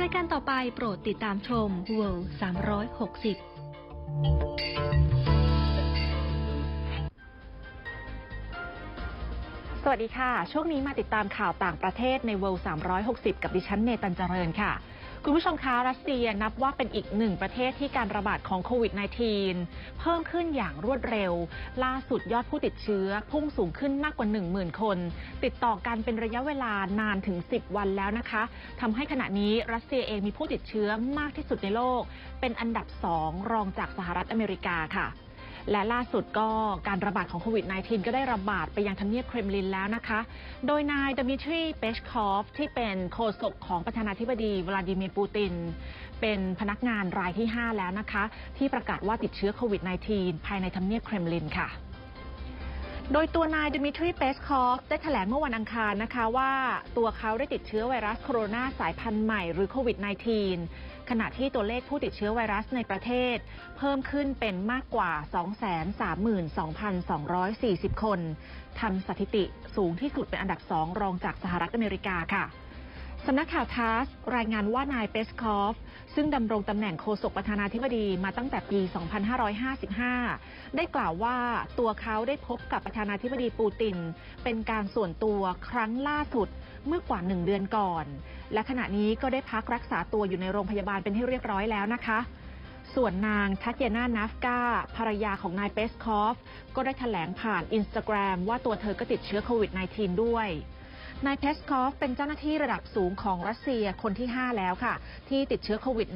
รายการต่อไปโปรดติดตามชม World 360 สวัสดีค่ะ ช่วงนี้มาติดตามข่าวต่างประเทศใน World 360 กับดิฉันเนตันเจริญค่ะ คุณผู้ชมคะรัสเซียนับว่าเป็นอีกหนึ่งประเทศที่การระบาดของโควิด -19 เพิ่มขึ้นอย่างรวดเร็ว ล่าสุดยอดผู้ติดเชื้อพุ่งสูงขึ้นมากกว่า 10,000 คน ติดต่อกันเป็นระยะเวลานานถึง 10 วันแล้วนะคะทำให้ขณะนี้รัสเซียเองมีผู้ติดเชื้อมากที่สุดในโลก เป็นอันดับ 2 รองจากสหรัฐอเมริกาค่ะ และล่าสุดก็การระบาดของโควิด -19 ก็ได้ระบาดไปยังทำเนียบเครมลินแล้วนะคะ โดยนายดมิทรีเปชคอฟที่เป็นโฆษกของประธานาธิบดีวลาดิเมียร์ปูติน เป็นพนักงานรายที่ 5 แล้วนะคะ ที่ประกาศว่าติดเชื้อโควิด -19 ภายในทำเนียบเครมลินค่ะ โดยตัวนายดมิทรีเปสคอฟได้แถลงเมื่อวันอังคารนะคะว่าตัวเขาได้ติดเชื้อไวรัสโคโรนาสายพันธุ์ใหม่หรือโควิด -19 ขณะที่ตัวเลขผู้ติดเชื้อไวรัสในประเทศ เพิ่มขึ้นเป็นมากกว่า 232,240 คนทำสถิติสูงที่สุดเป็นอันดับสองรองจากสหรัฐอเมริกาค่ะ สำนักข่าวทาสรายงานว่านายเปสคอฟ ซึ่งดำรงตำแหน่งโฆษกประธานาธิบดีมาตั้งแต่ปี 2555 ได้กล่าวว่าตัวเขาได้พบกับประธานาธิบดีปูติน เป็นการส่วนตัวครั้งล่าสุดเมื่อกว่าหนึ่งเดือนก่อน และขณะนี้ก็ได้พักรักษาตัวอยู่ในโรงพยาบาลเป็นที่เรียบร้อยแล้วนะคะส่วนนางทัตเยนานาฟกาภรรยาของนายเปสคอฟ ก็ได้แถลงผ่านอินสตาแกรมว่าตัวเธอก็ติดเชื้อโควิด -19 ด้วย นายเพสคอฟเป็นเจ้าหน้าที่ระดับสูงของรัสเซียคนที่ 5 แล้วค่ะ ที่ติดเชื้อโควิด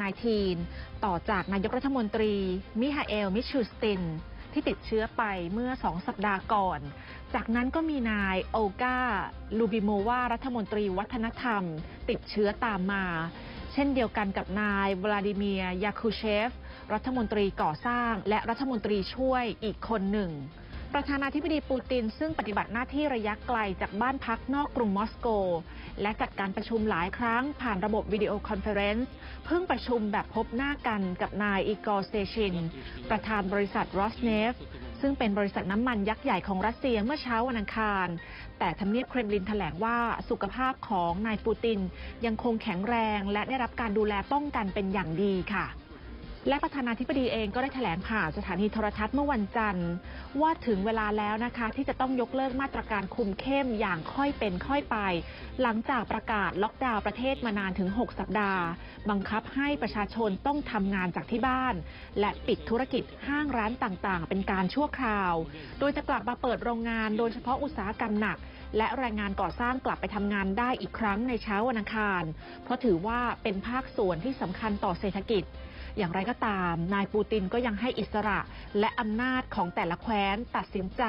-19 ต่อจากนายกรัฐมนตรี มิฮาเอล มิชูสติน ที่ติดเชื้อไปเมื่อ 2 สัปดาห์ก่อน จากนั้นก็มีนายโอกาลูบิโมวารัฐมนตรีวัฒนธรรม ติดเชื้อตามมา เช่นเดียวกันกับนายวลาดิเมียยาคูเชฟ รัฐมนตรีก่อสร้าง และรัฐมนตรีช่วยอีกคนหนึ่ง ประธานาธิบดีปูติน ซึ่งปฏิบัติหน้าที่ระยะไกลจากบ้านพักนอกกรุงมอสโก และจัดการประชุมหลายครั้งผ่านระบบวิดีโอคอนเฟอเรนซ์เพิ่งประชุมแบบพบหน้ากันกับนายอีกอร์เซชิน ประธานบริษัทรอสเนฟซึ่งเป็นบริษัทน้ำมันยักษ์ใหญ่ของรัสเซียเมื่อเช้าวันอังคาร แต่ทำเนียบเครมลินแถลงว่าสุขภาพของนายปูติน ยังคงแข็งแรงและได้รับการดูแลป้องกันเป็นอย่างดีค่ะ และประธานาธิบดีเองก็ได้แถลงผ่านสถานีโทรทัศน์เมื่อวันจันทร์ ว่าถึงเวลาแล้วนะคะ ที่จะต้องยกเลิกมาตรการคุมเข้มอย่างค่อยเป็นค่อยไป หลังจากประกาศล็อกดาวน์ประเทศมานานถึง 6 สัปดาห์ บังคับให้ประชาชนต้องทำงานจากที่บ้าน และปิดธุรกิจห้างร้านต่างๆ เป็นการชั่วคราว โดยจะกลับมาเปิดโรงงาน โดยเฉพาะอุตสาหกรรมหนัก และแรงงานก่อสร้างกลับไปทำงานได้อีกครั้งในเช้าวันอังคาร เพราะถือว่าเป็นภาคส่วนที่สำคัญต่อเศรษฐกิจ อย่างไรก็ตาม นายปูตินก็ยังให้อิสระและอำนาจของแต่ละแคว้นตัดสินใจ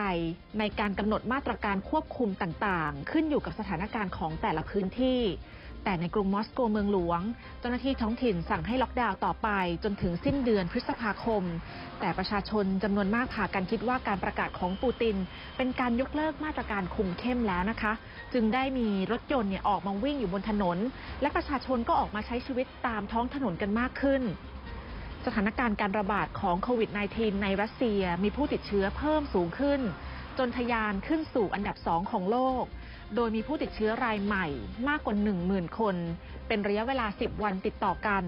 ในการกำหนดมาตรการควบคุมต่างๆ ขึ้นอยู่กับสถานการณ์ของแต่ละพื้นที่ แต่ในกรุงมอสโกเมืองหลวง เจ้าหน้าที่ท้องถิ่นสั่งให้ล็อกดาวน์ต่อไปจนถึงสิ้นเดือนพฤษภาคม แต่ประชาชนจำนวนมากพากันคิดว่าการประกาศของปูติน เป็นการยกเลิกมาตรการคุมเข้มแล้วนะคะ จึงได้มีรถยนต์เนี่ยออกมาวิ่งอยู่บนถนน และประชาชนก็ออกมาใช้ชีวิตตามท้องถนนกันมากขึ้น สถานการณ์การระบาดของโควิด -19 ในรัสเซียมีผู้ติดเชื้อเพิ่มสูงขึ้น จนทะยานขึ้นสู่อันดับสองของโลก โดยมีผู้ติดเชื้อรายใหม่มากกว่า 10,000 คน เป็นระยะเวลา 10 วันติดต่อกัน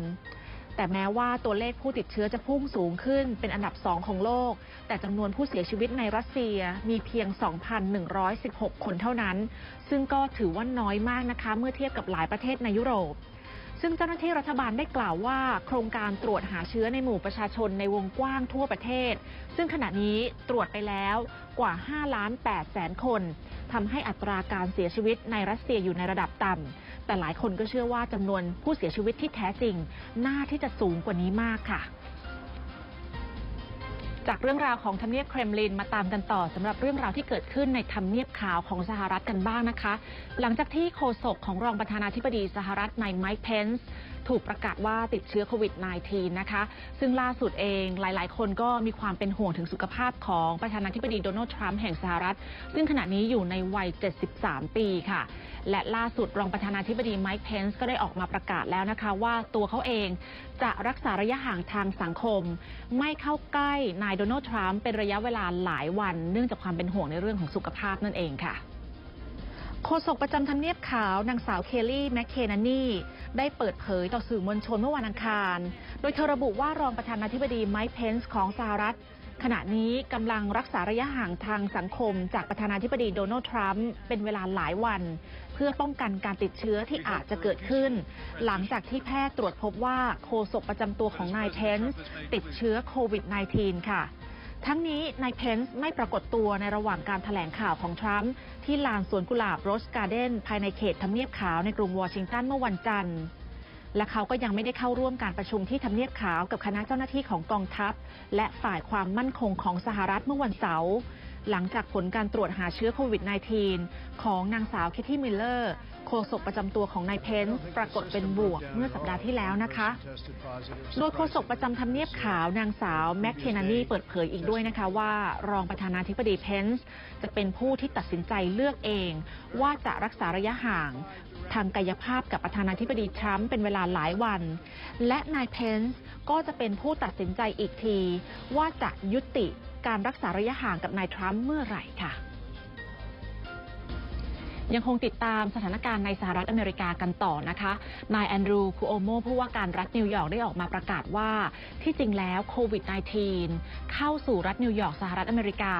แต่แม้ว่าตัวเลขผู้ติดเชื้อจะพุ่งสูงขึ้น เป็นอันดับสองของโลก แต่จำนวนผู้เสียชีวิตในรัสเซียมีเพียง 2,116 คนเท่านั้น ซึ่งก็ถือว่าน้อยมากนะคะ เมื่อเทียบกับหลายประเทศในยุโรป ซึ่งเจ้าหน้าที่รัฐบาลได้กล่าวว่า โครงการตรวจหาเชื้อในหมู่ประชาชนในวงกว้างทั่วประเทศ ซึ่งขณะนี้ตรวจไปแล้วกว่า 5 ล้าน8แสนคนทำให้อัตราการเสียชีวิตในรัสเซียอยู่ในระดับต่ำแต่หลายคนก็เชื่อว่าจำนวนผู้เสียชีวิตที่แท้จริง น่าที่จะสูงกว่านี้มากค่ะ จากเรื่องราวของทำเนียบเครมลินมาตามกันต่อสำหรับเรื่องราวที่เกิดขึ้นในทำเนียบขาวของสหรัฐกันบ้างนะคะ หลังจากที่โฆษกของรองประธานาธิบดีสหรัฐนายไมค์เพนส์ถูกประกาศว่าติดเชื้อโควิด -19 นะคะ ซึ่งล่าสุดเองหลาย ๆ คนก็มีความเป็นห่วงถึงสุขภาพของประธานาธิบดีโดนัลด์ทรัมป์แห่งสหรัฐ ซึ่งขณะนี้อยู่ในวัย 73 ปีค่ะ และล่าสุดรองประธานาธิบดีไมค์เพนส์ก็ได้ออกมาประกาศแล้วนะคะว่าตัวเขาเองจะรักษาระยะห่างทางสังคม ไม่เข้าใกล้นายโดนัลด์ทรัมป์เป็นระยะเวลาหลายวัน เนื่องจากความเป็นห่วงในเรื่องของสุขภาพนั่นเองค่ะ โฆษกประจำทำเนียบขาวนางสาวเคลลี่แมคเคนานีได้เปิดเผยต่อสื่อมวลชนเมื่อวันอังคาร โดยเธอระบุว่ารองประธานาธิบดีไมค์เพนส์ของสหรัฐ ขณะนี้กำลังรักษาระยะห่างทางสังคมจากประธานาธิบดีโดนัลด์ทรัมป์เป็นเวลาหลายวัน เพื่อป้องกันการติดเชื้อที่อาจจะเกิดขึ้น หลังจากที่แพทย์ตรวจพบว่าโฆษกประจำตัวของนายเพนส์ติดเชื้อโควิด -19 ค่ะ ทั้งนี้นายเพนส์ไม่ปรากฏตัวในระหว่างการถแถลงข่าวของทรัมป์ที่ลานสวนกุหลาบโรสการ์เดนภายในเขตทำเนียบขาวในกรุงวอชิงตันเมื่อวันจันทร์ และเขาก็ยังไม่ได้เข้าร่วมการประชุมที่ทำเนียบขาวกับคณะเจ้าหน้าที่ของกองทัพ และฝ่ายความมั่นคงของสหรัฐเมื่อวันเสาร์ หลังจากผลการตรวจหาเชื้อโควิด -19 ของนางสาวเคที่มิลเลอร์โฆษกประจำตัวของนายเพนส์ปรากฏเป็นบวกเมื่อสัปดาห์ที่แล้วนะคะ โดยโฆษกประจำทำเนียบขาวนางสาวแมคเคนานีเปิดเผยอีกด้วยนะคะว่ารองประธานาธิบดีเพนส์จะเป็นผู้ที่ตัดสินใจเลือกเอง ว่าจะรักษาระยะห่างทางกายภาพกับประธานาธิบดีทรัมป์เป็นเวลาหลายวัน และนายเพนส์ก็จะเป็นผู้ตัดสินใจอีกที ว่าจะยุติ การรักษาระยะห่างกับนายทรัมป์เมื่อไหร่ค่ะ ยังคงติดตามสถานการณ์ในสหรัฐอเมริกากันต่อนะคะ นายแอนดรูคูโอโมผู้ว่าการรัฐนิวยอร์กได้ออกมาประกาศว่า ที่จริงแล้วโควิด -19 เข้าสู่รัฐนิวยอร์กสหรัฐอเมริกา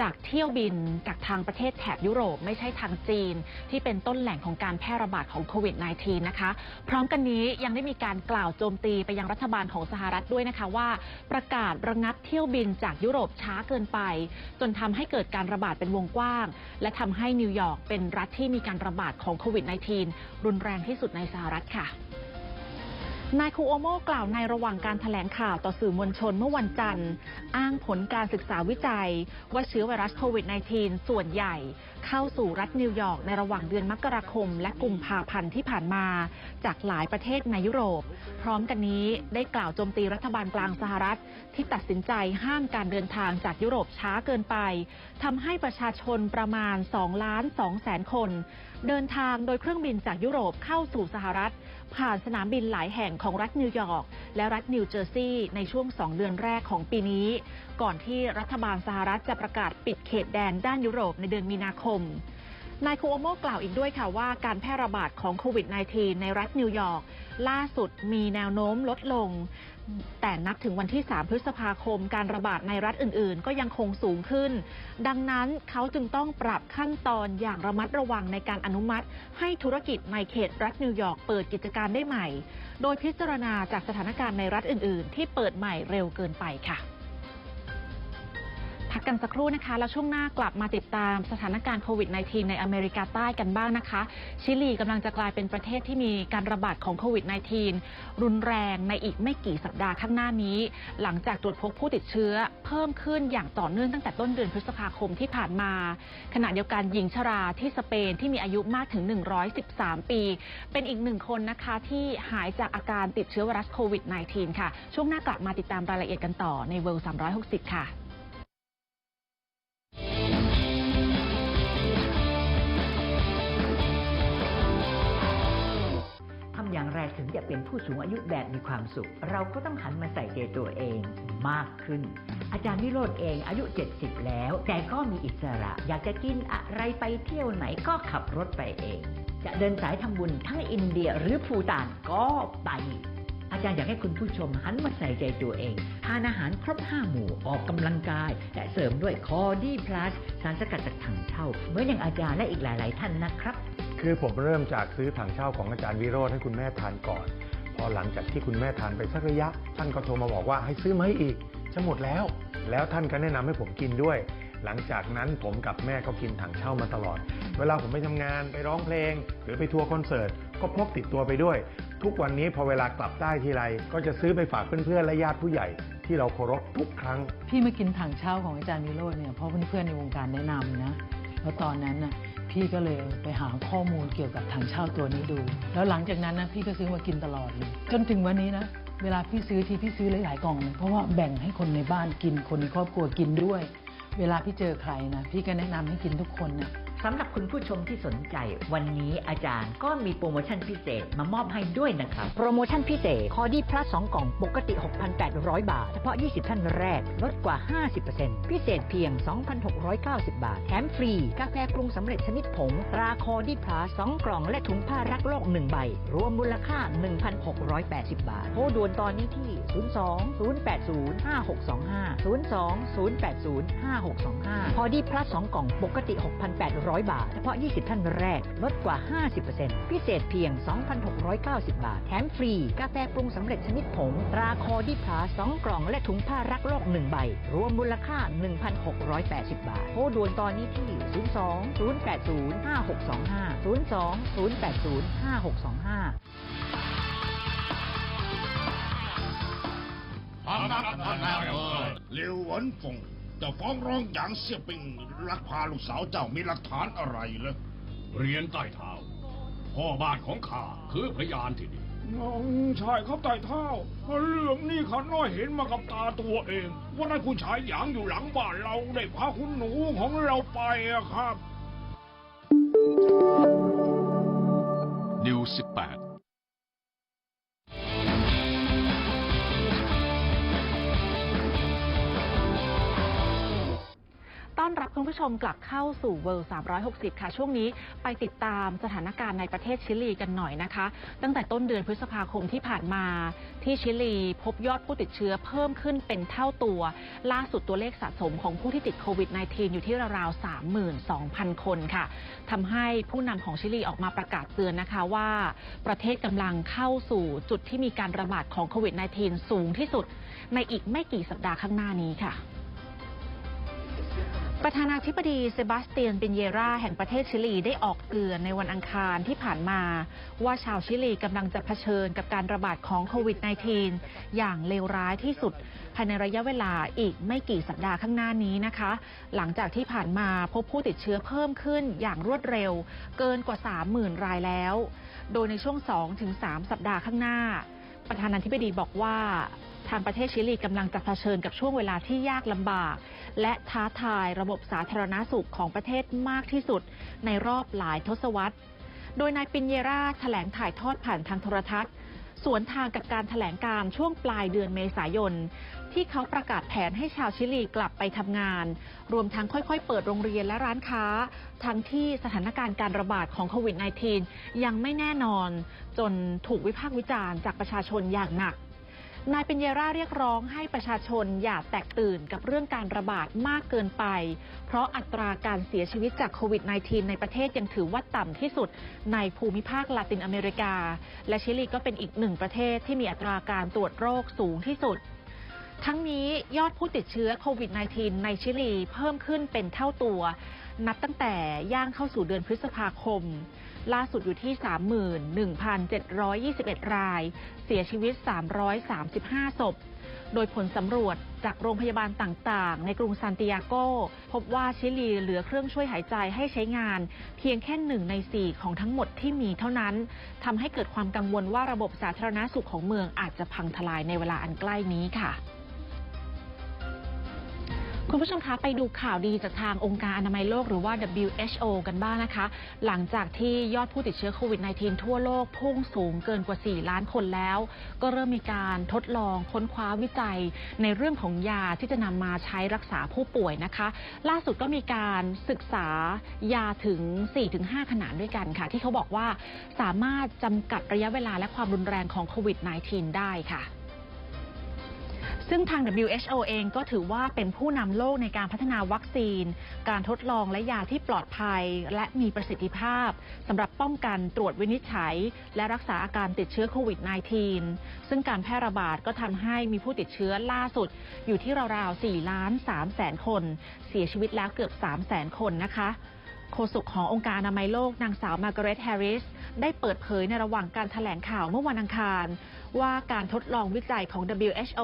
จากเที่ยวบินจากทางประเทศแถบยุโรปไม่ใช่ทางจีน ที่เป็นต้นแหล่งของการแพร่ระบาดของโควิด -19 นะคะ พร้อมกันนี้ยังได้มีการกล่าวโจมตีไปยังรัฐบาลของสหรัฐด้วยนะคะว่า ประกาศระงับเที่ยวบินจากยุโรปช้าเกินไป จนทำให้เกิดการระบาดเป็นวงกว้าง และทำให้นิวยอร์กเป็นรัฐที่มีการระบาดของโควิด -19 รุนแรงที่สุดในสหรัฐค่ะ นายคูโอโมกล่าวในระหว่างการถแถลงข่าวต่อสื่อมวลชนเมื่อวันจันทร์ อ้างผลการศึกษาวิจัย ว่าเชื้อไวรัสโควิด -19 ส่วนใหญ่ เข้าสู่รัฐนิวยอร์กในระหว่างเดือนมกราคม และกุมภาพันธ์ที่ผ่านมา จากหลายประเทศในยุโรป พร้อมกันนี้ได้กล่าวโจมตีรัฐบาลกลางสหรัฐ ที่ตัดสินใจห้ามการเดินทางจากยุโรปช้าเกินไปทำให้ประชาชนประมาณ2ล้าน2แสนคน เดินทางโดยเครื่องบินจากยุโรปเข้าสู่สหรัฐ ผ่านสนามบินหลายแห่งของรัฐนิวยอร์กและรัฐนิวเจอร์ซีย์ในช่วง 2 เดือนแรกของปีนี้ ก่อนที่รัฐบาลสหรัฐจะประกาศปิดเขตแดนด้านยุโรปในเดือนมีนาคม นายคูโอโมกล่าวอีกด้วยค่ะว่าการแพร่ระบาดของโควิด -19 ในรัฐนิวยอร์กล่าสุดมีแนวโน้มลดลง แต่นับถึงวันที่ 3 พฤษภาคม การระบาดในรัฐอื่น ๆ ก็ยังคงสูงขึ้น ดังนั้นเขาจึงต้องปรับขั้นตอนอย่างระมัดระวังในการอนุมัติ ให้ธุรกิจในเขตรัฐนิวยอร์กเปิดกิจการได้ใหม่ โดยพิจารณาจากสถานการณ์ในรัฐอื่น ๆ ที่เปิดใหม่เร็วเกินไปค่ะ พักกันสักครู่นะคะ แล้วช่วงหน้ากลับมาติดตามสถานการณ์โควิด -19 ในอเมริกาใต้กันบ้างนะคะ ชิลีกำลังจะกลายเป็นประเทศที่มีการระบาดของโควิด -19 รุนแรงในอีกไม่กี่สัปดาห์ข้างหน้านี้ หลังจากตรวจพบผู้ติดเชื้อ เพิ่มขึ้นอย่างต่อเนื่องตั้งแต่ต้นเดือนพฤษภาคมที่ผ่านมา ขณะเดียวกันหญิงชราที่สเปนที่มีอายุมากถึง 113 ปี เป็นอีกหนึ่งคนนะคะที่หายจากอาการติดเชื้อไวรัสโควิด -19 ค่ะ ช่วงหน้ากลับมาติดตามรายละเอียดกันต่อในเวิลด์360 ค่ะำอย่างไรถึงจะเป็นผู้สูงอายุแบบมีความสุข เราก็ต้องหันมาใส่ใจตัวเองมากขึ้น อาจารย์วิโรธเองอายุ 70 แล้ว แต่ก็มีอิสระ อยากจะกินอะไรไปเที่ยวไหนก็ขับรถไปเอง จะเดินสายทำบุญทั้งอินเดียหรือภูตานก็ไปอาจารย์อยากให้คุณผู้ชมหันมาใส่ใจตัวเอง ทานอาหารครบ5หมู่ ออกกำลังกาย และเสริมด้วยคอดีพลัสสารสกัดจากถังเช่าเหมือนอย่างอาจารย์และอีกหลาย ๆ ท่านนะครับ คือผมเริ่มจากซื้อถังเช่าของอาจารย์วิโรธให้คุณแม่ทานก่อน พอหลังจากที่คุณแม่ทานไปสักระยะ ท่านก็โทรมาบอกว่าให้ซื้อมาให้อีกจะหมดแล้ว แล้วท่านก็แนะนำให้ผมกินด้วย หลังจากนั้นผมกับแม่ก็กินถังเช่ามาตลอด เวลาผมไปทำงานไปร้องเพลง หรือไปทัวร์คอนเสิร์ตก็พกติดตัวไปด้วย ทุกวันนี้พอเวลากลับได้ทีไรก็จะซื้อไปฝากเพื่อนๆและญาติผู้ใหญ่ที่เราเคารพทุกครั้ง พี่มากินถังเช่าของอาจารย์วิโรจน์เนี่ยเพราะเพื่อนๆในวงการแนะนำนะ แล้วตอนนั้นน่ะ พี่ก็เลยไปหาข้อมูลเกี่ยวกับถังเช่าตัวนี้ดู แล้วหลังจากนั้นนะพี่ก็ซื้อมากินตลอดเลย จนถึงวันนี้นะ เวลาพี่ซื้อทีพี่ซื้อหลายๆกล่องเลยเพราะว่าแบ่งให้คนในบ้านกินคนในครอบครัวกินด้วย เวลาพี่เจอใครนะพี่ก็แนะนำให้กินทุกคนนะ สำหรับคุณผู้ชมที่สนใจ วันนี้อาจารย์ก็มีโปรโมชั่นพิเศษมามอบให้ด้วยนะครับ โปรโมชั่นพิเศษ คอดี้พลัส2กล่องปกติ 6,800 บาท เฉพาะ 20 ท่านแรก ลดกว่า 50%พิเศษเพียง 2,690 บาท แถมฟรี กาแฟปรุงสำเร็จชนิดผงตราคอดี้พลัส2กล่องและถุงผ้ารักโลก 1 ใบ รวมมูลค่า 1,680 บาท โทรด่วนตอนนี้ที่ 02 080 5625 02 080 5625คอดีพลัส2กล่องปกติ 6,800 บาท เฉพาะ 20 ท่านแรก ลดกว่า 50%พิเศษเพียง 2,690 บาท แถมฟรี กาแฟปรุงสำเร็จชนิดผง ตราคอดีพลัส2กล่องและถุงผ้ารักโลก1ใบ รวมมูลค่า 1,680 บาท โทรด่วนตอนนี้ที่ 020805625 020805625 5625 02 080 5625ท่านนักท่านนายอำเภอหลิวหวนฟงจะฟ้องร้องอย่างเสี่ยปิงลักพาลูกสาวเจ้ามีหลักฐานอะไรเหรอเรียนใต้เท้าพ่อบ้านของข้าคือพยานที่ดีน้องชายเขาไต่เท้าเรื่องนี้ข้าน้อยเห็นมากับตาตัวเองว่านั้นคุณชายหยางอยู่หลังบ้านเราได้พาคุณหนูของเราไปอะครับ นิวสิบแปด คุณผู้ชมกลับเข้าสู่ World 360 ค่ะ ช่วงนี้ไปติดตามสถานการณ์ในประเทศชิลีกันหน่อยนะคะ ตั้งแต่ต้นเดือนพฤษภาคมที่ผ่านมา ที่ชิลีพบยอดผู้ติดเชื้อเพิ่มขึ้นเป็นเท่าตัว ล่าสุดตัวเลขสะสมของผู้ที่ติดโควิด -19 อยู่ที่ราวๆ32,000 คนค่ะทำให้ผู้นำของชิลีออกมาประกาศเตือนนะคะว่า ประเทศกำลังเข้าสู่จุดที่มีการระบาดของโควิด -19 สูงที่สุดในอีกไม่กี่สัปดาห์ข้างหน้านี้ค่ะ ประธานาธิบดีเซบาสเตียนปินเยราแห่งประเทศชิลีได้ออกเตือนในวันอังคารที่ผ่านมา ว่าชาวชิลีกำลังจะเผชิญกับการระบาดของโควิด -19 อย่างเลวร้ายที่สุด ภายในระยะเวลาอีกไม่กี่สัปดาห์ข้างหน้านี้นะคะ หลังจากที่ผ่านมาพบผู้ติดเชื้อเพิ่มขึ้นอย่างรวดเร็ว เกินกว่า 30,000 รายแล้ว โดยในช่วง 2-3 สัปดาห์ข้างหน้า ประธานาธิบดีบอกว่า ทางประเทศชิลีกำลังจะเผชิญกับช่วงเวลาที่ยากลำบาก และท้าทายระบบสาธารณาสุขของประเทศมากที่สุด ในรอบหลายทศวรรษ โดยนายปินเยราแถลงถ่ายทอดผ่านทางโทรทัศน์ สวนทางกับการแถลงการช่วงปลายเดือนเมษายน ที่เขาประกาศแผนให้ชาวชิลีกลับไปทำงาน รวมทั้งค่อยๆ เปิดโรงเรียนและร้านค้า ทั้งที่สถานการณ์การระบาดของโควิด -19 ยังไม่แน่นอน จนถูกวิพากษ์วิจารณ์จากประชาชนอย่างหนัก นายเปญเยราเรียกร้องให้ประชาชนอย่าแตกตื่นกับเรื่องการระบาดมากเกินไป เพราะอัตราการเสียชีวิตจากโควิด -19 ในประเทศยังถือว่าต่ำที่สุดในภูมิภาคลาตินอเมริกา และชิลีก็เป็นอีกหนึ่งประเทศที่มีอัตราการตรวจโรคสูงที่สุด ทั้งนี้ยอดผู้ติดเชื้อโควิด -19 ในชิลีเพิ่มขึ้นเป็นเท่าตัว นับตั้งแต่ย่างเข้าสู่เดือนพฤษภาคม ล่าสุดอยู่ที่ 31,721 ราย เสียชีวิต 335 ศพ โดยผลสำรวจจากโรงพยาบาลต่างๆ ในกรุงซานติอาโก พบว่าชิลีเหลือเครื่องช่วยหายใจให้ใช้งาน เพียงแค่หนึ่งในสี่ของทั้งหมดที่มีเท่านั้นทำให้เกิดความกังวลว่าระบบสาธารณสุขของเมืองอาจจะพังทลายในเวลาอันใกล้นี้ค่ะ คุณผู้ชมคะไปดูข่าวดีจากทางองค์การอนามัยโลกหรือว่า WHO กันบ้างนะคะ หลังจากที่ยอดผู้ติดเชื้อโควิด -19 ทั่วโลกพุ่งสูงเกินกว่า 4 ล้านคนแล้ว ก็เริ่มมีการทดลองค้นคว้าวิจัย ในเรื่องของยาที่จะนำมาใช้รักษาผู้ป่วยนะคะ ล่าสุดก็มีการศึกษายาถึง 4-5 ขนาดด้วยกันค่ะ ที่เขาบอกว่าสามารถจำกัดระยะเวลาและความรุนแรงของโควิด -19 ได้ค่ะ ซึ่งทาง WHO เองก็ถือว่าเป็นผู้นำโลกในการพัฒนาวัคซีน การทดลองและยาที่ปลอดภัย และมีประสิทธิภาพสำหรับป้องกันตรวจวินิจฉัย และรักษาอาการติดเชื้อโควิด -19 ซึ่งการแพร่ระบาดก็ทำให้มีผู้ติดเชื้อล่าสุด อยู่ที่ราวๆ 4 ล้าน3แสนคน เสียชีวิตแล้วเกือบ 3 แสนคนนะคะโฆษกขององค์การอนามัยโลกนางสาวมาร์กาเร็ตแฮร์ริส ได้เปิดเผยในระหว่างการถแถลงข่าวเมื่อวันอังคาร ว่าการทดลองวิจัยของ WHO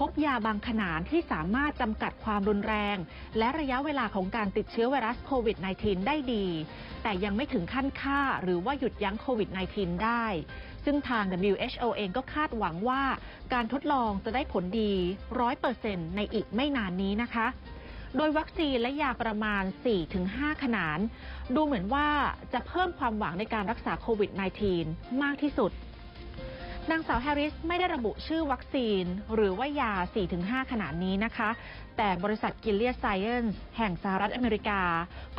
พบยาบางขนาดที่สามารถจำกัดความรุนแรง และระยะเวลาของการติดเชื้อไวรัสโควิด -19 ได้ดี แต่ยังไม่ถึงขั้นฆ่าหรือว่าหยุดยั้งโควิด -19 ได้ ซึ่งทาง WHO เองก็คาดหวังว่า การทดลองจะได้ผลดี 100%ในอีกไม่นานนี้นะคะโดยวัคซีนและยาประมาณ 4-5 ขนานดูเหมือนว่าจะเพิ่มความหวังในการรักษาโควิด -19 มากที่สุด นางสาวแฮริสไม่ได้ระบุชื่อวัคซีน หรือว่ายา 4-5 ขนาดนี้นะคะ แต่บริษัทกิลเลียไซเอนส์แห่งสหรัฐอเมริกา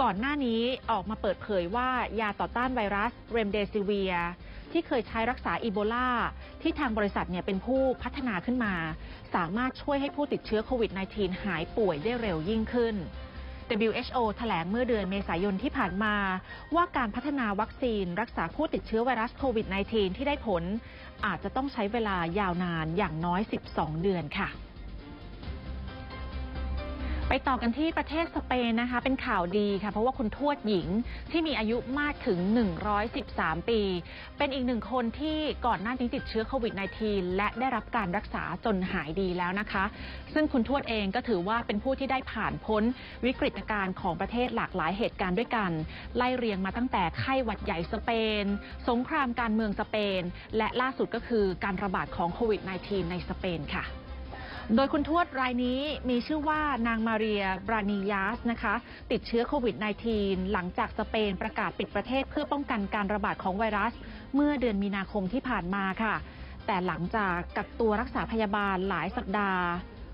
ก่อนหน้านี้ออกมาเปิดเผยว่ายาต่อต้านไวรัสเรมเดซิเวีย ที่เคยใช้รักษาอีโบลาที่ทางบริษัทเนี่ยเป็นผู้พัฒนาขึ้นมา สามารถช่วยให้ผู้ติดเชื้อโควิด -19 หายป่วยได้เร็วยิ่งขึ้น WHO แถลงเมื่อเดือนเมษายนที่ผ่านมา ว่าการพัฒนาวัคซีนรักษาผู้ติดเชื้อไวรัสโควิด -19 ที่ได้ผล อาจจะต้องใช้เวลายาวนานอย่างน้อย 12 เดือนค่ะ ไปต่อกันที่ประเทศสเปนนะคะ เป็นข่าวดีค่ะ เพราะว่าคุณทวดหญิงที่มีอายุมากถึง 113 ปี เป็นอีกหนึ่งคนที่ก่อนหน้านี้ติดเชื้อโควิด -19 และได้รับการรักษาจนหายดีแล้วนะคะ ซึ่งคุณทวดเองก็ถือว่าเป็นผู้ที่ได้ผ่านพ้นวิกฤตการณ์ของประเทศหลากหลายเหตุการณ์ด้วยกัน ไล่เรียงมาตั้งแต่ไข้หวัดใหญ่สเปน สงครามการเมืองสเปน และล่าสุดก็คือการระบาดของโควิด -19 ในสเปนค่ะ โดยคุณทวดรายนี้มีชื่อว่านางมาเรียบรานิยาสนะคะ ติดเชื้อโควิด -19 หลังจากสเปนประกาศปิดประเทศเพื่อป้องกันการระบาดของไวรัส เมื่อเดือนมีนาคมที่ผ่านมาค่ะ แต่หลังจากกักตัวรักษาพยาบาลหลายสัปดาห์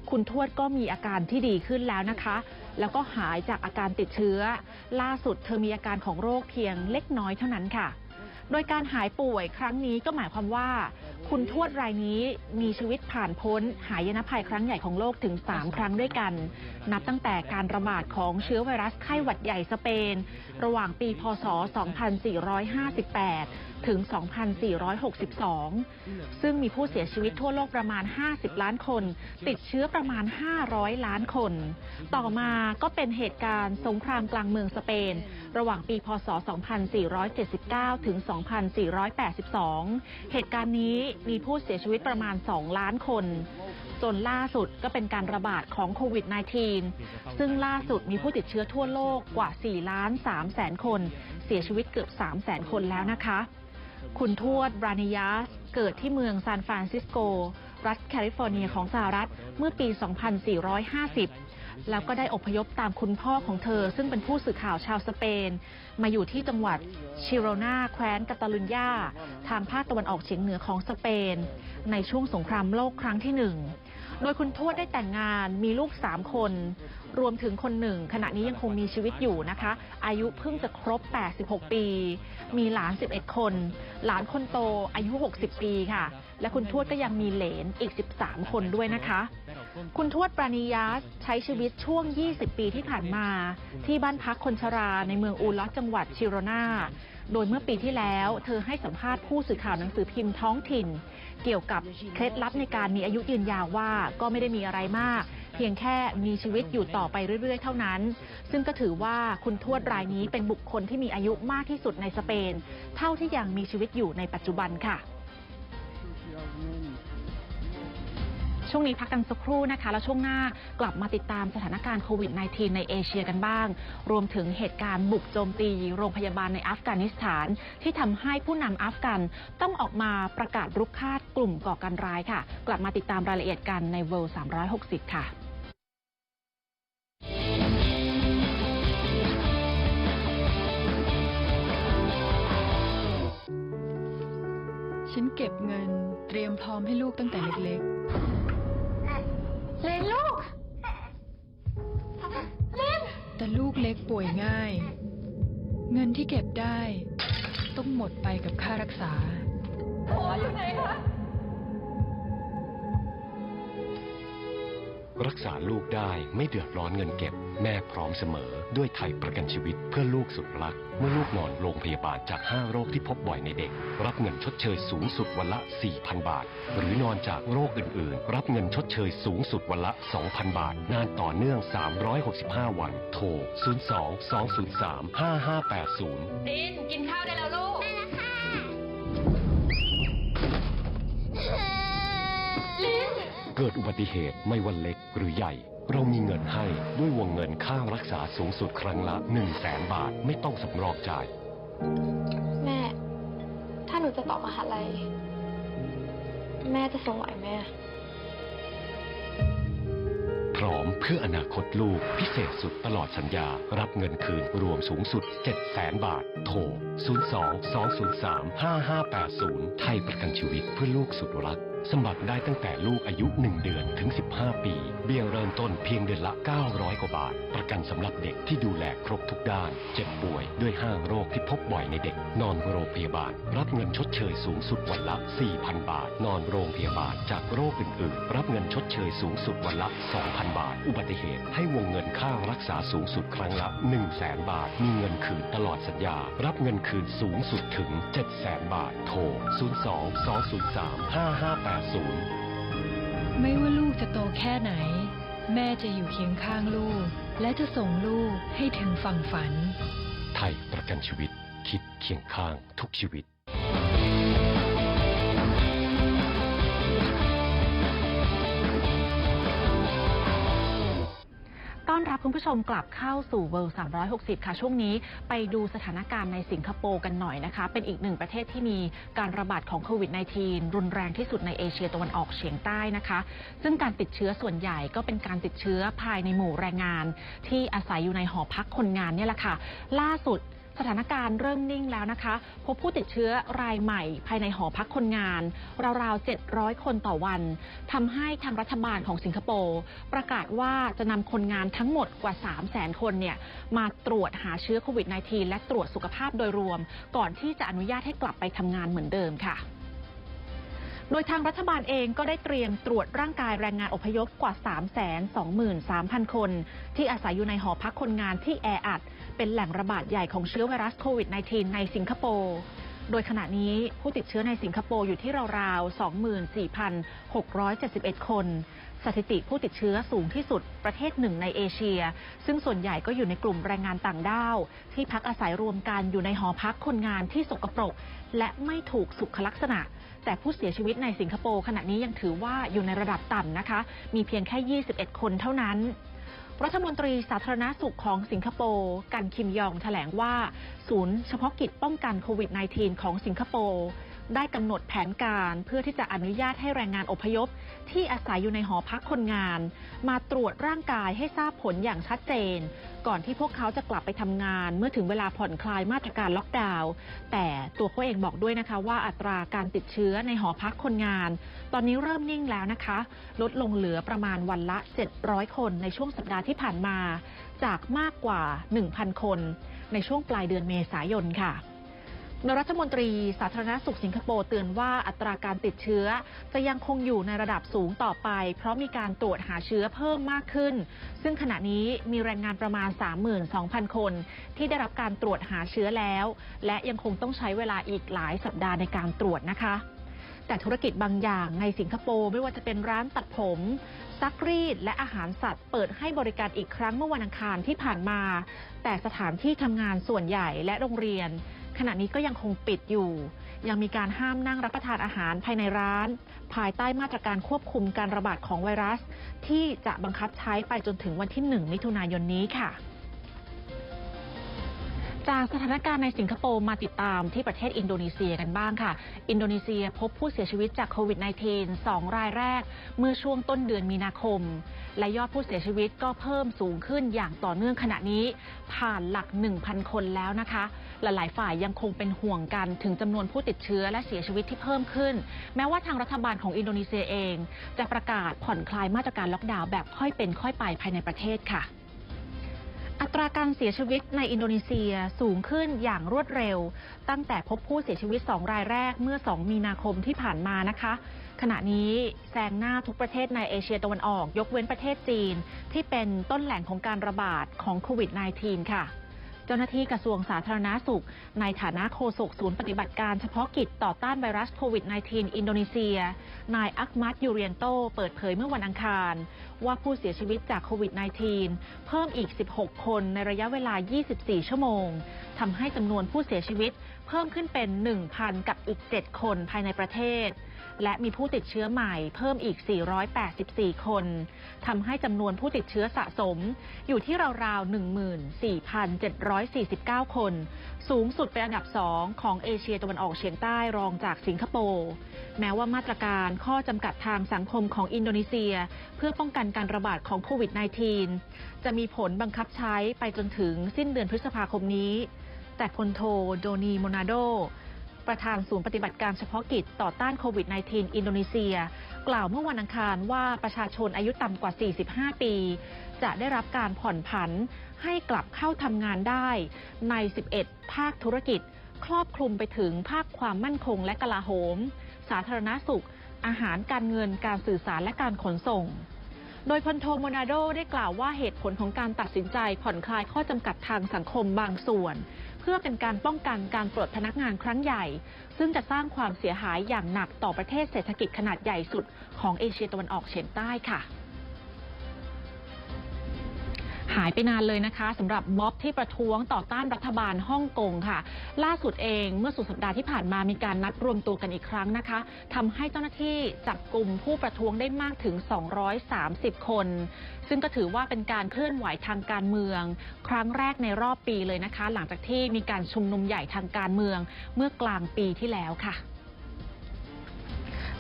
คุณทวดก็มีอาการที่ดีขึ้นแล้วนะคะ แล้วก็หายจากอาการติดเชื้อ ล่าสุดเธอมีอาการของโรคเพียงเล็กน้อยเท่านั้นค่ะ โดยการหายป่วยครั้งนี้ก็หมายความว่า คุณทวดรายนี้มีชีวิตผ่านพ้น หายนะภัยครั้งใหญ่ของโลกถึง 3 ครั้งด้วยกัน นับตั้งแต่การระบาดของเชื้อไวรัสไข้หวัดใหญ่สเปน ระหว่างปีพศ 2458 ถึง 2462 ซึ่งมีผู้เสียชีวิตทั่วโลกประมาณ 50 ล้านคน ติดเชื้อประมาณ 500 ล้านคน ต่อมาก็เป็นเหตุการณ์สงครามกลางเมืองสเปน ระหว่างปี พศ 2479 ถึง 2482 เหตุการณ์นี้มีผู้เสียชีวิตประมาณ 2 ล้านคน จนล่าสุดก็เป็นการระบาดของโควิด -19 ซึ่งล่าสุดมีผู้ติดเชื้อทั่วโลกกว่า 4 ล้าน3แสนคน เสียชีวิตเกือบ 3 แสนคนแล้วนะคะ คุณทวดบรานิยาส เกิดที่เมืองซานฟรานซิสโก รัฐแคลิฟอร์เนียของสหรัฐเมื่อปี 2450 แล้วก็ได้อพยพตามคุณพ่อของเธอ ซึ่งเป็นผู้สื่อข่าวชาวสเปน มาอยู่ที่จังหวัดชิโรนาแคว้นกาตาลุญญา ทางภาคตะวันออกเฉียงเหนือของสเปน ในช่วงสงครามโลกครั้งที่หนึ่ง โดยคุณทวดได้แต่งงานมีลูก3คน รวมถึงคนหนึ่ง ขณะนี้ยังคงมีชีวิตอยู่นะคะ อายุเพิ่งจะครบ 86 ปี มีหลาน 11 คน หลานคนโตอายุ 60 ปีค่ะ และคุณทวดก็ยังมีเหลนอีก 13 คนด้วยนะคะ คุณทวดปรานิยาสใช้ชีวิตช่วง 20 ปีที่ผ่านมา ที่บ้านพักคนชราในเมืองอูลอสจังหวัดชิโรนา โดยเมื่อปีที่แล้วเธอให้สัมภาษณ์ผู้สื่อข่าวหนังสือพิมพ์ท้องถิ่น เกี่ยวกับเคล็ดลับในการมีอายุยืนยาวว่าก็ไม่ได้มีอะไรมาก เพียงแค่มีชีวิตอยู่ต่อไปเรื่อย ๆ เท่านั้น ซึ่งก็ถือว่าคุณทวดรายนี้เป็นบุคคลที่มีอายุมากที่สุดในสเปน เท่าที่ยังมีชีวิตอยู่ในปัจจุบันค่ะ ช่วงนี้พักกันสักครู่นะคะ แล้วช่วงหน้ากลับมาติดตามสถานการณ์โควิด -19 ในเอเชียกันบ้าง รวมถึงเหตุการณ์บุกโจมตี โรงพยาบาลในอัฟกานิสถาน ที่ทำให้ผู้นำอัฟกันต้องออกมาประกาศรุกคาดกลุ่มก่อการร้ายค่ะ กลับมาติดตามรายละเอียดกันใน World 360 ค่ะฉันเก็บเงินเตรียมพร้อมให้ลูกตั้งแต่เล็ก เลนลูก เลนแต่ลูกเล็กป่วยง่าย เงินที่เก็บได้ ต้องหมดไปกับค่ารักษา โอ้อยู่ไหนคะ รักษาลูกได้ไม่เดือดร้อนเงินเก็บ แม่พร้อมเสมอด้วยไทยประกันชีวิตเพื่อลูกสุดรัก เมื่อลูกนอนโรงพยาบาลจาก 5 โรคที่พบบ่อยในเด็ก รับเงินชดเชยสูงสุดวันละ 4,000 บาท หรือนอนจากโรคอื่น ๆ รับเงินชดเชยสูงสุดวันละ 2,000 บาท นานต่อเนื่อง 365 วัน โทร 02 203 5580ดินกินข้าวได้แล้วลูก ได้แล้วค่ะลินเกิดอุบัติเหตุไม่ว่าเล็กหรือใหญ่ เรามีเงินให้ด้วยวงเงินค่ารักษาสูงสุดครั้งละ 1 0 0 0 0แสนบาทไม่ต้องสำรองจ่าย แม่ ถ้าหนูจะต่อมหาลัยแม่จะส่งไหวไหมอะพร้อมเพื่ออนาคตลูกพิเศษสุดตลอดสัญญา รับเงินคืนรวมสูงสุด 7 0 0 0 0 0บาท โทร 02 203 5580 ไทยประกันชีวิตเพื่อลูกสุดรัก สมัครได้ตั้งแต่ลูกอายุ 1 เดือนถึง 15 ปี เบี้ยเริ่มต้นเพียงเดือนละ 900 กว่าบาท ประกันสำหรับเด็กที่ดูแลครบทุกด้าน เจ็บป่วยด้วย5โรคที่พบบ่อยในเด็ก นอนโรงพยาบาล รับเงินชดเชยสูงสุดวันละ 4,000 บาท นอนโรงพยาบาลจากโรคอื่น ๆ รับเงินชดเชยสูงสุดวันละ 2,000 บาท อุบัติเหตุให้วงเงินค่ารักษาสูงสุดครั้งละ1 0 0 0 0แบาท มีเงินคืนตลอดสัญญา รับเงินคืนสูงสุดถึง 7 0 0 0 0 0 บาท โทร 02 203 5580ไม่ว่าลูกจะโตแค่ไหน แม่จะอยู่เคียงข้างลูก และจะส่งลูกให้ถึงฝั่งฝัน ไทยประกันชีวิตคิดเคียงข้างทุกชีวิต คุณผู้ชมกลับเข้าสู่เวอร์360 ค่ะ ช่วงนี้ไปดูสถานการณ์ในสิงคโปร์กันหน่อยนะคะ เป็นอีกหนึ่งประเทศที่มีการระบาดของโควิด -19 รุนแรงที่สุดในเอเชียตะวันออกเฉียงใต้นะคะ ซึ่งการติดเชื้อส่วนใหญ่ก็เป็นการติดเชื้อภายในหมู่แรงงาน ที่อาศัยอยู่ในหอพักคนงานเนี่ยแหละค่ะ ล่าสุด สถานการณ์เริ่มนิ่งแล้วนะคะ พบผู้ติดเชื้อรายใหม่ ภายในหอพักคนงาน ราวๆ 700 คนต่อวันทำให้ทางรัฐบาลของสิงคโปร์ประกาศว่าจะนำคนงานทั้งหมดกว่า 300,000 คนเนี่ยมาตรวจหาเชื้อโควิด -19 และตรวจสุขภาพโดยรวม ก่อนที่จะอนุญาตให้กลับไปทำงานเหมือนเดิมค่ะ โดยทางรัฐบาลเองก็ได้เตรียมตรวจร่างกายแรงงานอพยพกว่า 323,000 คน ที่อาศัยอยู่ในหอพักคนงานที่แออัด เป็นแหล่งระบาดใหญ่ของเชื้อไวรัสโควิด -19 ในสิงคโปร์ โดยขณะนี้ผู้ติดเชื้อในสิงคโปร์อยู่ที่ราวๆ 24,671 คน สถิติผู้ติดเชื้อสูงที่สุดประเทศหนึ่งในเอเชีย ซึ่งส่วนใหญ่ก็อยู่ในกลุ่มแรงงานต่างด้าว ที่พักอาศัยรวมกันอยู่ในหอพักคนงานที่สกปรก และไม่ถูกสุขลักษณะ แต่ผู้เสียชีวิตในสิงคโปร์ขณะนี้ยังถือว่าอยู่ในระดับต่ำนะคะ มีเพียงแค่ 21 คนเท่านั้น รัฐมนตรีสาธารณาสุขของสิงคโปร์กันคิมยองแถลงว่า ศูนย์เฉพาะกิจป้องกันโควิด -19 ของสิงคโปร์ ได้กำหนดแผนการเพื่อที่จะอนุญาตให้แรงงานอพยพ ที่อาศัยอยู่ในหอพักคนงาน มาตรวจร่างกายให้ทราบผลอย่างชัดเจน ก่อนที่พวกเขาจะกลับไปทำงาน เมื่อถึงเวลาผ่อนคลายมาตรการล็อกดาวน์แต่ตัวเขาเองบอกด้วยนะคะว่าอัตราการติดเชื้อในหอพักคนงาน ตอนนี้เริ่มนิ่งแล้วนะคะ ลดลงเหลือประมาณวันละ 700 คนในช่วงสัปดาห์ที่ผ่านมา จากมากกว่า 1,000 คน ในช่วงปลายเดือนเมษายนค่ะ โดยรัฐมนตรีสาธารณสุขสิงคโปร์เตือนว่าอัตราการติดเชื้อ จะยังคงอยู่ในระดับสูงต่อไป เพราะมีการตรวจหาเชื้อเพิ่มมากขึ้น ซึ่งขณะนี้มีแรงงานประมาณ 32,000 คน ที่ได้รับการตรวจหาเชื้อแล้ว และยังคงต้องใช้เวลาอีกหลายสัปดาห์ในการตรวจนะคะ แต่ธุรกิจบางอย่างในสิงคโปร์ไม่ว่าจะเป็นร้านตัดผมซักรีดและอาหารสัตว์เปิดให้บริการอีกครั้งเมื่อวันอังคารที่ผ่านมา แต่สถานที่ทำงานส่วนใหญ่และโรงเรียน ขณะนี้ก็ยังคงปิดอยู่ ยังมีการห้ามนั่งรับประทานอาหารภายในร้าน ภายใต้มาตรการควบคุมการระบาดของไวรัส ที่จะบังคับใช้ไปจนถึงวันที่ 1 มิถุนายนนี้ค่ะ จากสถานการณ์ในสิงคโปร์มาติดตามที่ประเทศอินโดนีเซียกันบ้างค่ะ อินโดนีเซียพบผู้เสียชีวิตจากโควิด -19 2 รายแรก เมื่อช่วงต้นเดือนมีนาคม และยอดผู้เสียชีวิตก็เพิ่มสูงขึ้นอย่างต่อเนื่องขณะนี้ ผ่านหลัก 1,000 คนแล้วนะคะ หลายๆ ฝ่ายยังคงเป็นห่วงกันถึงจำนวนผู้ติดเชื้อและเสียชีวิตที่เพิ่มขึ้น แม้ว่าทางรัฐบาลของอินโดนีเซียเอง จะประกาศผ่อนคลายมาตรการล็อกดาวน์แบบค่อยเป็นค่อยไปภายในประเทศค่ะ อัตราการเสียชีวิตในอินโดนีเซียสูงขึ้นอย่างรวดเร็ว ตั้งแต่พบผู้เสียชีวิต 2 รายแรกเมื่อ 2 มีนาคมที่ผ่านมานะคะ ขณะนี้แซงหน้าทุกประเทศในเอเชียตะวันออก ยกเว้นประเทศจีน ที่เป็นต้นแหล่งของการระบาดของโควิด -19 ค่ะ เจ้าหน้าที่กระทรวงสาธารณาสุข ในฐานะโฆษกศูนย์ปฏิบัติการเฉพาะกิจต่อต้านไวรัสโควิด -19 อินโดนีเซีย นายอักมัดยูเรียนโต เปิดเผยเมื่อวันอังคาร ว่าผู้เสียชีวิตจากโควิด -19 เพิ่มอีก 16 คนในระยะเวลา 24 ชั่วโมงทำให้จำนวนผู้เสียชีวิตเพิ่มขึ้นเป็น 1,000 กับอีก 7 คนภายในประเทศ และมีผู้ติดเชื้อใหม่เพิ่มอีก 484 คน ทำให้จำนวนผู้ติดเชื้อสะสม อยู่ที่ราวๆ 14,749 คน สูงสุดเป็นอันดับ 2 ของเอเชียตะวันออกเฉียงใต้รองจากสิงคโปร์ แม้ว่ามาตรการข้อจำกัดทางสังคมของอินโดนีเซีย เพื่อป้องกันการระบาดของโควิด -19 จะมีผลบังคับใช้ไปจนถึงสิ้นเดือนพฤษภาคมนี้ แต่พลโทโดนีโมนาโด ประธานศูนย์ปฏิบัติการเฉพาะกิจต่อต้านโควิด -19 อินโดนีเซีย กล่าวเมื่อวันอังคารว่าประชาชนอายุต่ำกว่า 45 ปี จะได้รับการผ่อนผันให้กลับเข้าทำงานได้ใน 11 ภาคธุรกิจ ครอบคลุมไปถึงภาคความมั่นคงและกลาโหม สาธารณสุข อาหารการเงินการสื่อสารและการขนส่งโดยพลโทโมนาโดได้กล่าวว่าเหตุผลของการตัดสินใจผ่อนคลายข้อจำกัดทางสังคมบางส่วน พื่อเป็นการป้องกันการปลดพนักงานครั้งใหญ่ ซึ่งจะสร้างความเสียหายอย่างหนักต่อประเทศเศรษฐกิจขนาดใหญ่สุดของเอเชียตะวันออกเฉียงใต้ค่ะ หายไปนานเลยนะคะสำหรับม็อบที่ประท้วงต่อต้านรัฐบาลฮ่องกงค่ะ ล่าสุดเองเมื่อสุดสัปดาห์ที่ผ่านมามีการนัดรวมตัวกันอีกครั้งนะคะทำให้เจ้าหน้าที่จับกลุ่มผู้ประท้วงได้มากถึง 230 คน ซึ่งก็ถือว่าเป็นการเคลื่อนไหวทางการเมือง ครั้งแรกในรอบปีเลยนะคะ หลังจากที่มีการชุมนุมใหญ่ทางการเมืองเมื่อกลางปีที่แล้วค่ะ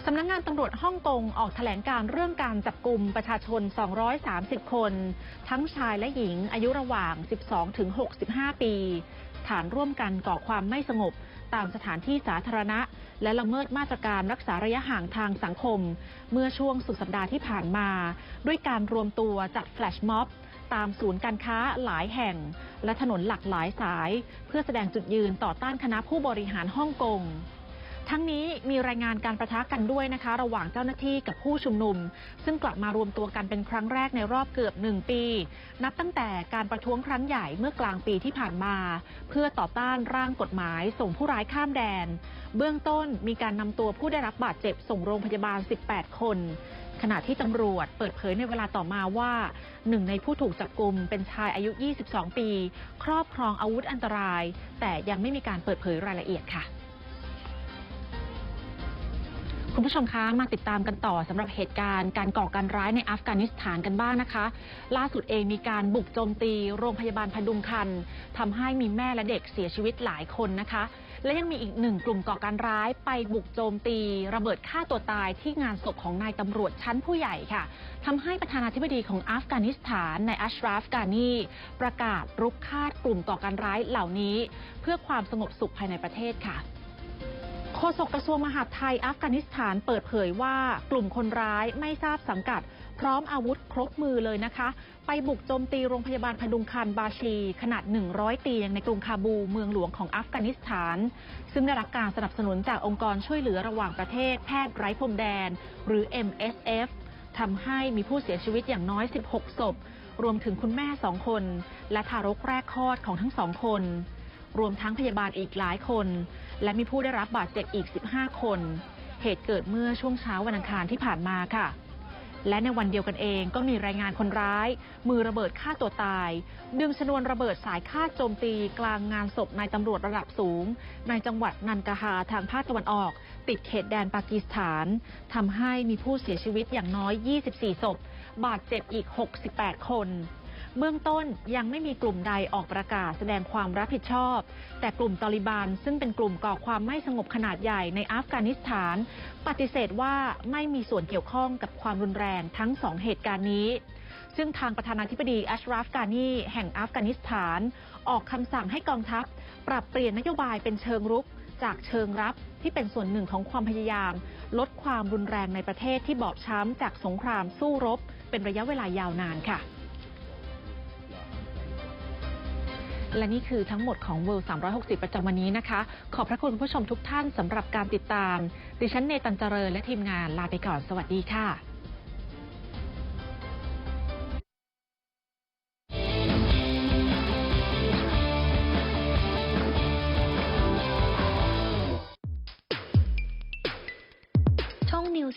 สำนักงงานตำรวจฮ่องกงออกแถลงการเรื่องการจับกลุ่มประชาชน 230 คน ทั้งชายและหญิงอายุระหว่าง 12 ถึง 65 ปี ฐานร่วมกันก่อความไม่สงบ ตามสถานที่สาธารณะ และละเมิดมาตรการรักษาระยะห่างทางสังคม เมื่อช่วงสุดสัปดาห์ที่ผ่านมา ด้วยการรวมตัวจัดแฟลชม็อบตามศูนย์การค้าหลายแห่ง และถนนหลากหลายสาย เพื่อแสดงจุดยืนต่อต้านคณะผู้บริหารฮ่องกง ทั้งนี้มีรายงานการประทะกันด้วยนะคะ ระหว่างเจ้าหน้าที่กับผู้ชุมนุม ซึ่งกลับมารวมตัวกันเป็นครั้งแรกในรอบเกือบหนึ่งปี นับตั้งแต่การประท้วงครั้งใหญ่เมื่อกลางปีที่ผ่านมา เพื่อต่อต้านร่างกฎหมายส่งผู้ร้ายข้ามแดน เบื้องต้นมีการนำตัวผู้ได้รับบาดเจ็บส่งโรงพยาบาล 18 คน ขณะที่ตำรวจเปิดเผยในเวลาต่อมาว่าหนึ่งในผู้ถูกจับกลุ่มเป็นชายอายุ 22 ปี ครอบครองอาวุธอันตราย แต่ยังไม่มีการเปิดเผยรายละเอียดค่ะ คุณผู้ชมคะมาติดตามกันต่อสำหรับเหตุการณ์การก่อการร้ายในอัฟกานิสถานกันบ้างนะคะ ล่าสุดเองมีการบุกโจมตีโรงพยาบาลพดุงคันทำให้มีแม่และเด็กเสียชีวิตหลายคนนะคะ และยังมีอีกหนึ่งกลุ่มก่อการร้ายไปบุกโจมตี ระเบิดฆ่าตัวตายที่งานศพของนายตำรวจชั้นผู้ใหญ่ค่ะทำให้ประธานาธิบดีของอัฟกานิสถานนายอัชราฟกานีประกาศรุกคาดกลุ่มก่อการร้ายเหล่านี้ เพื่อความสงบสุขภายในประเทศค่ะ โฆษกกระทรวงมหาดไทยอัฟกานิสถานเปิดเผยว่ากลุ่มคนร้ายไม่ทราบสังกัด พร้อมอาวุธครบมือเลยนะคะ ไปบุกโจมตีโรงพยาบาลพดุงคันบาชี ขนาด 100 เตียงในกรุงคาบูเมืองหลวงของอัฟกานิสถาน ซึ่งได้รับการสนับสนุนจากองค์กรช่วยเหลือระหว่างประเทศแพทย์ไร้พรมแดน หรือ MSF ทำให้มีผู้เสียชีวิตอย่างน้อย 16 ศพ รวมถึงคุณแม่สองคน และทารกแรกคลอดของทั้งสองคน รวมทั้งพยาบาลอีกหลายคน และมีผู้ได้รับบาดเจ็บอีก 15 คน เหตุเกิดเมื่อช่วงเช้าวันอังคารที่ผ่านมาค่ะ และในวันเดียวกันเองก็มีรายงานคนร้าย มือระเบิดฆ่าตัวตาย ดึงชนวนระเบิดสายฆ่าโจมตี กลางงานศพนายตำรวจระดับสูง ในจังหวัดนันกาฮาทางภาคตะวันออก ติดเขตแดนปากีสถานทำให้มีผู้เสียชีวิตอย่างน้อย 24 ศพ บาดเจ็บอีก 68 คน เบื้องต้นยังไม่มีกลุ่มใดออกประกาศแสดงความรับผิดชอบ แต่กลุ่มตอลิบันซึ่งเป็นกลุ่มก่อความไม่สงบขนาดใหญ่ในอัฟกานิสถาน ปฏิเสธว่าไม่มีส่วนเกี่ยวข้องกับความรุนแรงทั้งสองเหตุการณ์นี้ ซึ่งทางประธานาธิบดีอัชราฟกานีแห่งอัฟกานิสถาน ออกคำสั่งให้กองทัพ ปรับเปลี่ยนนโยบายเป็นเชิงรุกจากเชิงรับที่เป็นส่วนหนึ่งของความพยายาม ลดความรุนแรงในประเทศที่บอบช้ำจากสงครามสู้รบ เป็นระยะเวลายาวนานค่ะ และนี่คือทั้งหมดของ World 360 ประจำวันนี้นะคะ ขอบพระคุณผู้ชมทุกท่านสำหรับการติดตาม ดิฉันเนตันเจริญและทีมงานลาไปก่อน สวัสดีค่ะ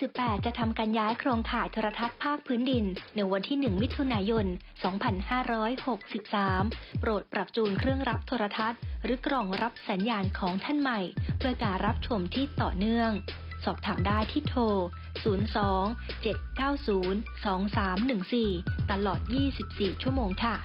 18 จะทำการย้ายโครงข่ายโทรทัศน์ภาคพื้นดิน ในวันที่ 1 มิถุนายน 2563 โปรดปรับจูนเครื่องรับโทรทัศน์ หรือกล่องรับสัญญาณของท่านใหม่ เพื่อการรับชมที่ต่อเนื่อง สอบถามได้ที่โทร 02 790 2314 ตลอด 24 ชั่วโมงค่ะ